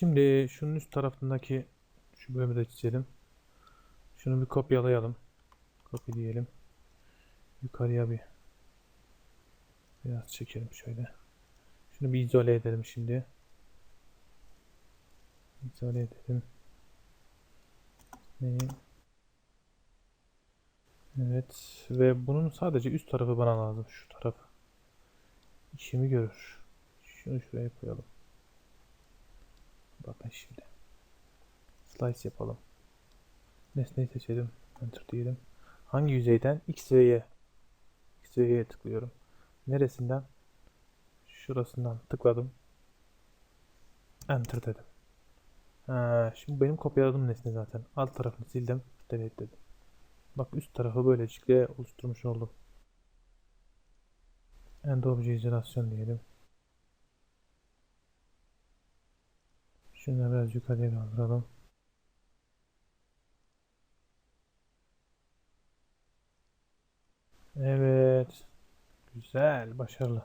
Şimdi şunun üst tarafındaki şu bölümü de çizelim. Şunu bir kopyalayalım. Copy diyelim. Yukarıya bir biraz çekelim şöyle. Şunu bir izole edelim şimdi. İzole edelim. Neyi? Evet ve bunun sadece üst tarafı bana lazım. Şu taraf. İşimi görür. Şunu şuraya koyalım. Bakın şimdi. Slice yapalım. Nesneyi seçelim. Enter diyelim. Hangi yüzeyden? X ve. X ve tıklıyorum. Neresinden? Şurasından tıkladım. Enter dedim. Ha, şimdi benim kopyaladığım nesne zaten. Alt tarafını sildim. Delete dedim. Bak üst tarafı böylelikle oluşturmuş oldum. End obje izolasyon diyelim. Şunu biraz yukarıya kaldıralım. Evet. Güzel, başarılı.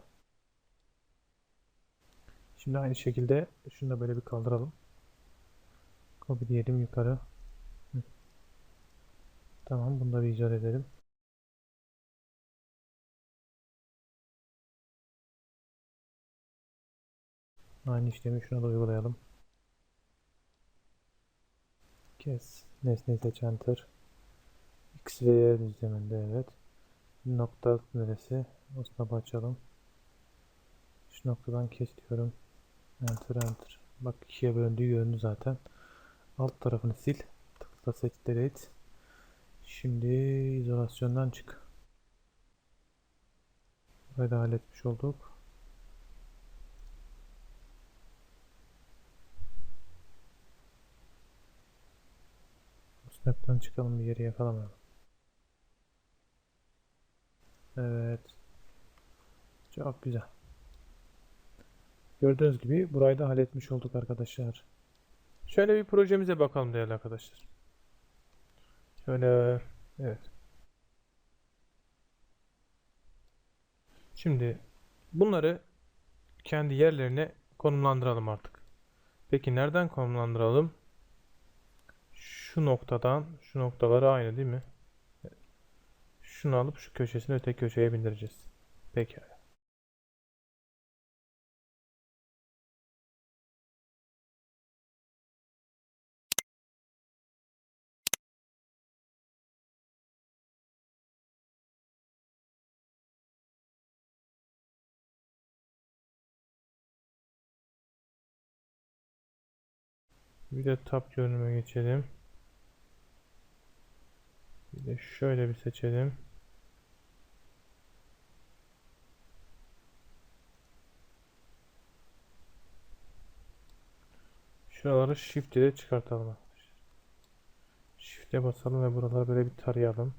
Şimdi aynı şekilde şunu da böyle bir kaldıralım. Copy diyelim yukarı. Hı. Tamam, bunu da bir izole edelim. Aynı işlemi şuna da uygulayalım. Kes. Nesneyi seç enter. X ve Y düzleminde evet. Nokta neresi? Snap'ı açalım. Şu noktadan kes diyorum. Enter enter. Bak ikiye bölündüğü göründü zaten. Alt tarafını sil. Tıkla seç delete. Şimdi izolasyondan çık. Da halletmiş olduk. Snap'tan çıkalım bir yeri yakalamayalım. Evet. Çok güzel. Gördüğünüz gibi burayı da halletmiş olduk arkadaşlar. Şöyle bir projemize bakalım değerli arkadaşlar. Şöyle evet. Şimdi bunları kendi yerlerine konumlandıralım artık. Peki nereden konumlandıralım? Şu noktadan şu noktaları aynı değil mi? Şunu alıp şu köşesini öteki köşeye bindireceğiz. Pekala. Bir de tab görünüme geçelim. Bir de şöyle bir seçelim. Şuraları shift ile çıkartalım. Shift'e basalım ve buraları böyle bir tarayalım.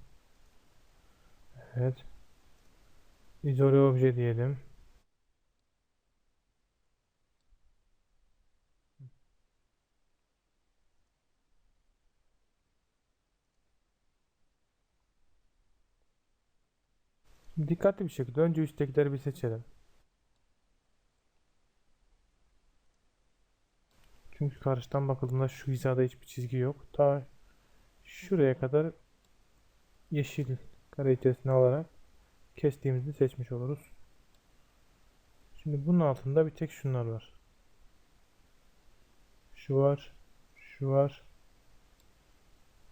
Evet. İzole obje diyelim. Dikkatli bir şekilde önce üsttekileri bir seçelim. Çünkü karşıdan bakıldığında şu hizada hiçbir çizgi yok. Ta şuraya kadar yeşil kare içerisine alarak kestiğimizi seçmiş oluruz. Şimdi bunun altında bir tek şunlar var. Şu var, şu var.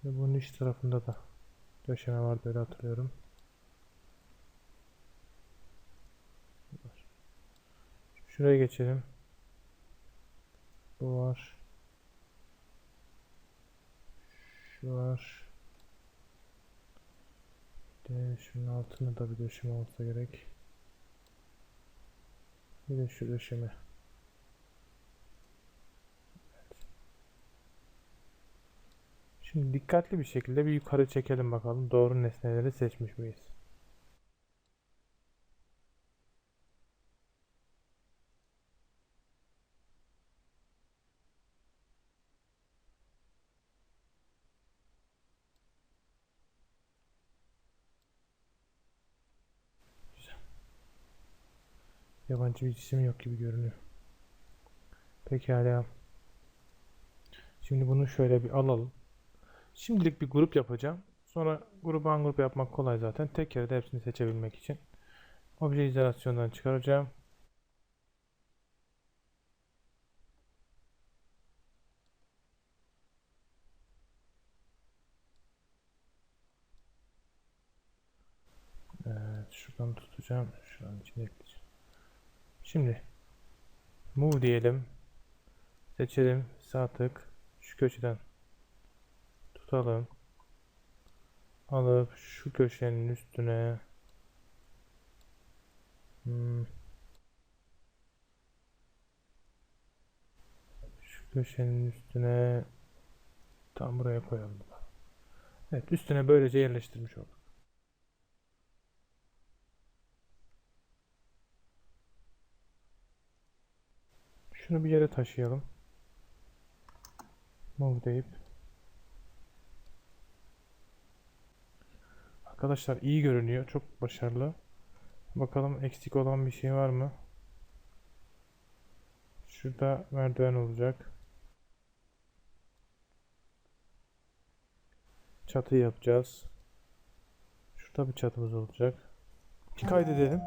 Ve bunun iç tarafında da döşeme var böyle hatırlıyorum. Şuraya geçelim. Bu var. Şu var. De şunun altında da bir döşeme olsa gerek. Bir de şu döşeme. Şimdi dikkatli bir şekilde bir yukarı çekelim bakalım doğru nesneleri seçmiş miyiz? Yabancı bir cisim yok gibi görünüyor. Pekala. Şimdi bunu şöyle bir alalım. Şimdilik bir grup yapacağım. Sonra grubu grup yapmak kolay zaten. Tek kere de hepsini seçebilmek için. Obje izolasyondan çıkaracağım. Evet, şuradan tutacağım. Şuranın içine ekleyeceğim. Şimdi move diyelim. Seçelim. Sağ tık. Şu köşeden tutalım. Alıp şu köşenin üstüne hmm, şu köşenin üstüne tam buraya koyalım. Evet üstüne böylece yerleştirmiş olduk. Şunu bir yere taşıyalım. Move deyip. Arkadaşlar iyi görünüyor. Çok başarılı. Bakalım eksik olan bir şey var mı? Şurada merdiven olacak. Çatı yapacağız. Şurada bir çatımız olacak. Bir kaydedelim.